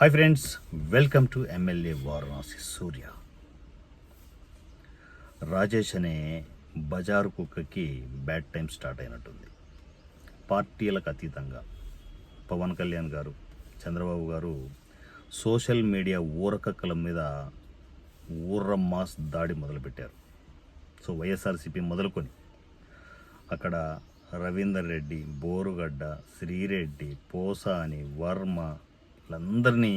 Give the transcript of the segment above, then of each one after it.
Hi friends welcome to MLA Varanasi Surya Rajesh అనే బజారు కుక్కకి బ్యాడ్ టైం స్టార్ట్ అయినట్టుంది. పార్టీలకు అతీతంగా పవన్ కళ్యాణ్ గారు చంద్రబాబు గారు సోషల్ మీడియా ఊరకక్కల మీద ఊర్ర మాస్ దాడి మొదలుపెట్టారు. సో వైఎస్ఆర్సీపీ మొదలుకొని అక్కడ రవీందర్ రెడ్డి బోరుగడ్డ శ్రీరెడ్డి పోసాని వర్మ వీళ్ళందరినీ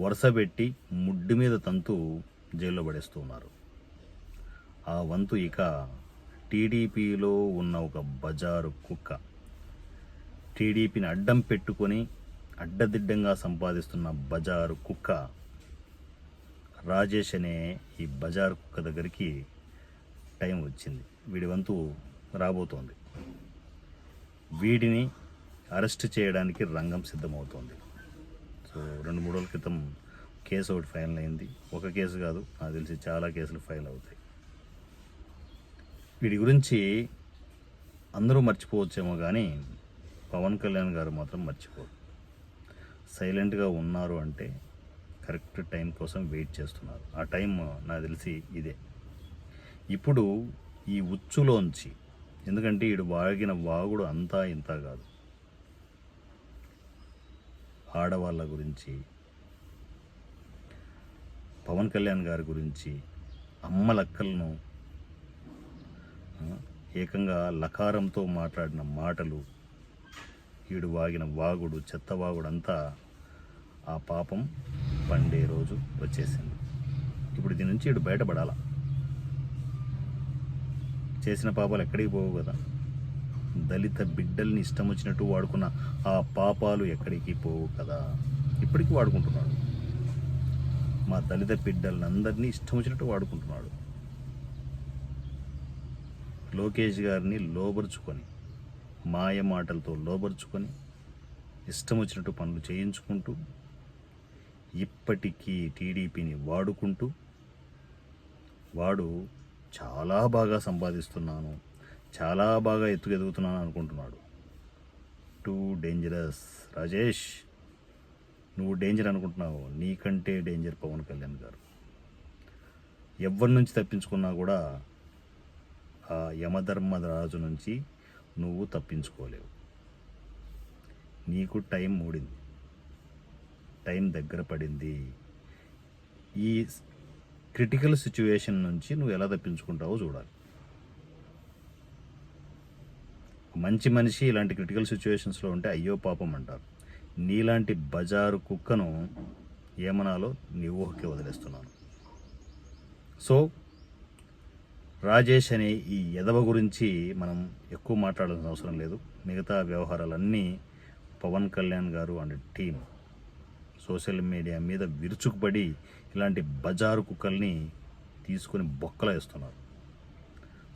వరుసపెట్టి ముడ్డు మీద తంతు జైల్లో పడేస్తూ ఉన్నారు ఆ వంతు ఇక టీడీపీలో ఉన్న ఒక బజారు కుక్క. టీడీపీని అడ్డం పెట్టుకొని అడ్డదిడ్డంగా సంపాదిస్తున్న బజారు కుక్క. రాజేష్ అనే ఈ బజారు కుక్క దగ్గరికి టైం వచ్చింది. వీడి వంతు రాబోతోంది. వీడిని అరెస్ట్ చేయడానికి రంగం సిద్ధమవుతోంది. సో రెండు మూడు రోజుల క్రితం కేసు ఒకటి ఫైనల్ అయింది. ఒక కేసు కాదు నాకు తెలిసి చాలా కేసులు ఫైల్ అవుతాయి. వీడి గురించి అందరూ మర్చిపోవచ్చేమో కానీ పవన్ కళ్యాణ్ గారు మాత్రం మర్చిపోరు. సైలెంట్గా ఉన్నారు అంటే కరెక్ట్ టైం కోసం వెయిట్ చేస్తున్నారు. ఆ టైం నాకు తెలిసి ఇదే. ఇప్పుడు ఈ ఉచ్చులోంచి ఎందుకంటే వీడు వాగిన వాగుడు అంతా ఇంత కాదు. ఆడవాళ్ళ గురించి పవన్ కళ్యాణ్ గారి గురించి అమ్మ లక్కలను ఏకంగా లకారంతో మాట్లాడిన మాటలు ఈడు వాగిన వాగుడు చెత్త వాగుడు అంతా ఆ పాపం పండే రోజు వచ్చేసింది. ఇప్పుడు దీని నుంచి ఇటు బయటపడాలా? చేసిన పాపాలు ఎక్కడికి పోవు కదా. దళిత బిడ్డల్ని ఇష్టం వచ్చినట్టు వాడుకున్న ఆ పాపాలు ఎక్కడికి పోవు కదా? ఇప్పటికీ వాడుకుంటున్నాడు. మా దళిత బిడ్డలందరినీ ఇష్టం వచ్చినట్టు వాడుకుంటున్నాడు. లోకేష్ గారిని లోబరుచుకొని మాయ మాటలతో లోబరుచుకొని ఇష్టం వచ్చినట్టు పనులు చేయించుకుంటూ ఇప్పటికీ టీడీపీని వాడుకుంటూ వాడు చాలా బాగా సంపాదిస్తున్నాను. చాలా బాగా ఎత్తుకు ఎదుగుతున్నాను అనుకుంటున్నాడు. టూ డేంజరస్ రాజేష్ నువ్వు డేంజర్ అనుకుంటున్నావు. నీకంటే డేంజర్ పవన్ కళ్యాణ్ గారు. ఎవరి నుంచి తప్పించుకున్నా కూడా ఆ యమధర్మరాజు నుంచి నువ్వు తప్పించుకోలేవు. నీకు టైం మూడింది. టైం దగ్గర పడింది. ఈ క్రిటికల్ సిచ్యువేషన్ నుంచి నువ్వు ఎలా తప్పించుకుంటావో చూడాలి. మంచి మనిషి ఇలాంటి క్రిటికల్ సిచ్యువేషన్స్లో ఉంటే అయ్యో పాపం అంటారు. నీలాంటి బజారు కుక్కను ఏమనాలో నీ ఊహకే వదిలేస్తున్నాను. సో రాజేష్ అనే ఈ ఎదవ గురించి మనం ఎక్కువ మాట్లాడాల్సిన అవసరం లేదు. మిగతా వ్యవహారాలన్నీ పవన్ కళ్యాణ్ గారు అండ్ టీం సోషల్ మీడియా మీద విరుచుకుపడి ఇలాంటి బజారు కుక్కల్ని తీసుకొని బొక్కలు వేస్తున్నారు.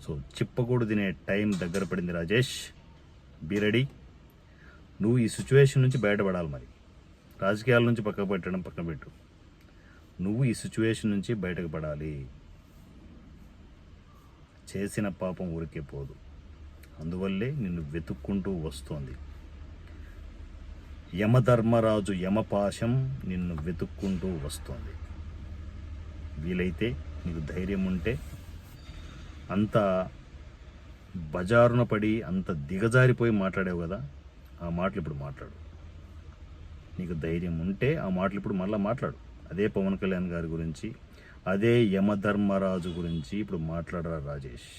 సో చిప్పకూడు తినే టైం దగ్గర పడింది రాజేష్. Be ready. నువ్వు ఈ సిచ్యువేషన్ నుంచి బయటపడాలి మరి. రాజకీయాల నుంచి పక్కకు పెట్టడం పక్కన పెట్టు. నువ్వు ఈ సిచ్యువేషన్ నుంచి బయటకు పడాలి. చేసిన పాపం ఊరికే పోదు. అందువల్లే నిన్ను వెతుక్కుంటూ వస్తోంది. యమధర్మరాజు యమపాశం నిన్ను వెతుక్కుంటూ వస్తోంది. వీలైతే నీకు ధైర్యం ఉంటే అంత బజారున పడి అంత దిగజారిపోయి మాట్లాడావు కదా ఆ మాటలు ఇప్పుడు మాట్లాడు. నీకు ధైర్యం ఉంటే ఆ మాటలు ఇప్పుడు మళ్ళీ మాట్లాడు. అదే పవన్ కళ్యాణ్ గారి గురించి అదే యమధర్మరాజు గురించి ఇప్పుడు మాట్లాడరా రాజేష్.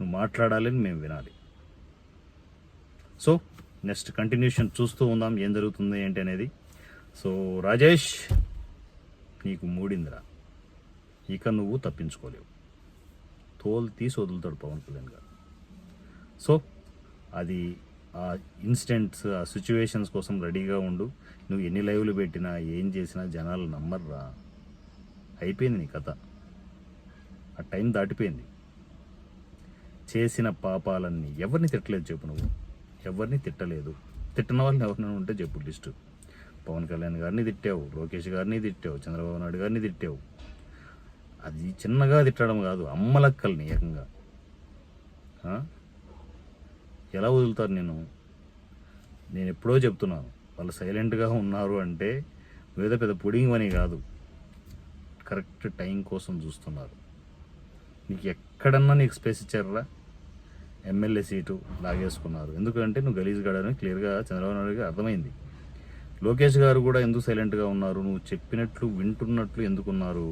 నువ్వు మాట్లాడాలని మేము వినాలి. సో నెక్స్ట్ కంటిన్యూషన్ చూస్తూ ఉందాం ఏం జరుగుతుంది ఏంటి అనేది. సో రాజేష్ నీకు మూడిందిరా. ఇక నువ్వు తప్పించుకోలేవు. తోలు తీసి వదులుతాడు పవన్ కళ్యాణ్ గారు. సో అది ఆ ఇన్సిడెంట్స్ ఆ సిచ్యువేషన్స్ కోసం రెడీగా ఉండు. నువ్వు ఎన్ని లైవ్లు పెట్టినా ఏం చేసినా జనాలు నమ్మర్రా. అయిపోయింది నీ కథ. ఆ టైం దాటిపోయింది. చేసిన పాపాలన్నీ ఎవరిని తిట్టలేదు చెప్పు నువ్వు? ఎవరిని తిట్టలేదు? తిట్టిన వాళ్ళని ఎవరినైనా ఉంటే చెప్పు లిస్టు. పవన్ కళ్యాణ్ గారిని తిట్టావు లోకేష్ గారిని తిట్టావు చంద్రబాబు నాయుడు గారిని తిట్టావు. అది చిన్నగా తిట్టడం కాదు అమ్మలక్కల్ని ఏకంగా. ఎలా వదులుతారు నేను నేను ఎప్పుడో చెప్తున్నాను వాళ్ళు సైలెంట్గా ఉన్నారు అంటే ఏదో పెద్ద పుడింగ్ అని కాదు కరెక్ట్ టైం కోసం చూస్తున్నారు. నీకు ఎక్కడన్నా నీకు స్పేస్ ఇచ్చారా ఎమ్మెల్యే సీటు లాగేసుకున్నారు. ఎందుకంటే నువ్వు గలీజ్ గడని క్లియర్గా చంద్రబాబు నాయుడుకి అర్థమైంది. లోకేష్ గారు కూడా ఎందుకు సైలెంట్గా ఉన్నారు? నువ్వు చెప్పినట్లు వింటున్నట్లు ఎందుకున్నారు?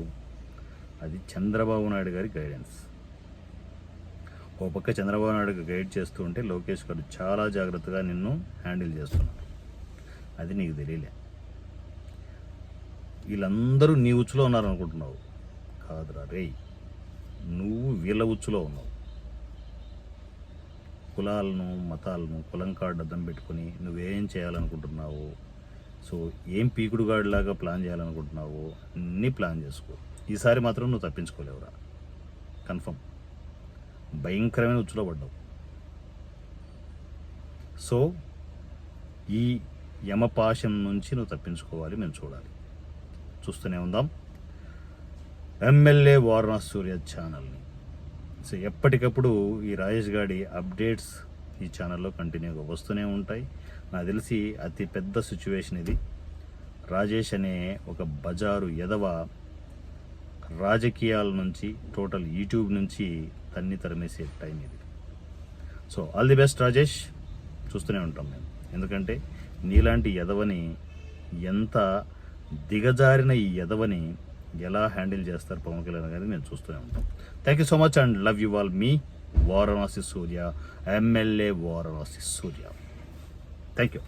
అది చంద్రబాబు నాయుడు గారి గైడెన్స్ ఓ పక్క చంద్రబాబు నాయుడు గైడ్ చేస్తూ ఉంటే లోకేష్ గారు చాలా జాగ్రత్తగా నిన్ను హ్యాండిల్ చేస్తున్నారు. అది నీకు తెలియలే. వీళ్ళందరూ నీ ఉచ్చులో ఉన్నారనుకుంటున్నావు. కాదురా రేయ్ నువ్వు వీళ్ళ ఉచ్చులో ఉన్నావు. కులాలను మతాలను కులం కార్డు అద్దం పెట్టుకుని నువ్వేం చేయాలనుకుంటున్నావు? సో ఏం పీకుడుగాడిలాగా ప్లాన్ చేయాలనుకుంటున్నావు? అన్నీ ప్లాన్ చేసుకో. ఈసారి మాత్రం నువ్వు తప్పించుకోలేవురా. కన్ఫర్మ్. భయంకరమైన ఉచ్చులో పడ్డావు. సో ఈ యమపాశం నుంచి నువ్వు తప్పించుకోవాలి మేము చూడాలి. చూస్తూనే ఉందాం. ఎమ్మెల్యే వారణాస్ సూర్య ఛానల్ని. సో ఎప్పటికప్పుడు ఈ రాజేష్ గాడి అప్డేట్స్ ఈ ఛానల్లో కంటిన్యూగా వస్తూనే ఉంటాయి. నాకు తెలిసి అతి పెద్ద సిచ్యువేషన్ ఇది. రాజేష్ అనే ఒక బజారు ఎదవ రాజకీయాల నుంచి టోటల్ యూట్యూబ్ నుంచి తన్ని తరిమేసే టైం ఇది. So all the best Rajesh. చూస్తూనే ఉంటాం మేము. ఎందుకంటే నీలాంటి ఎదవని ఎంత దిగజారిన ఈ ఎదవని ఎలా హ్యాండిల్ చేస్తారు పవన్ కళ్యాణ్ గారిని మేము చూస్తూనే ఉంటాం. Thank you so much and love you all me Varanasi Surya MLA Varanasi Surya. Thank you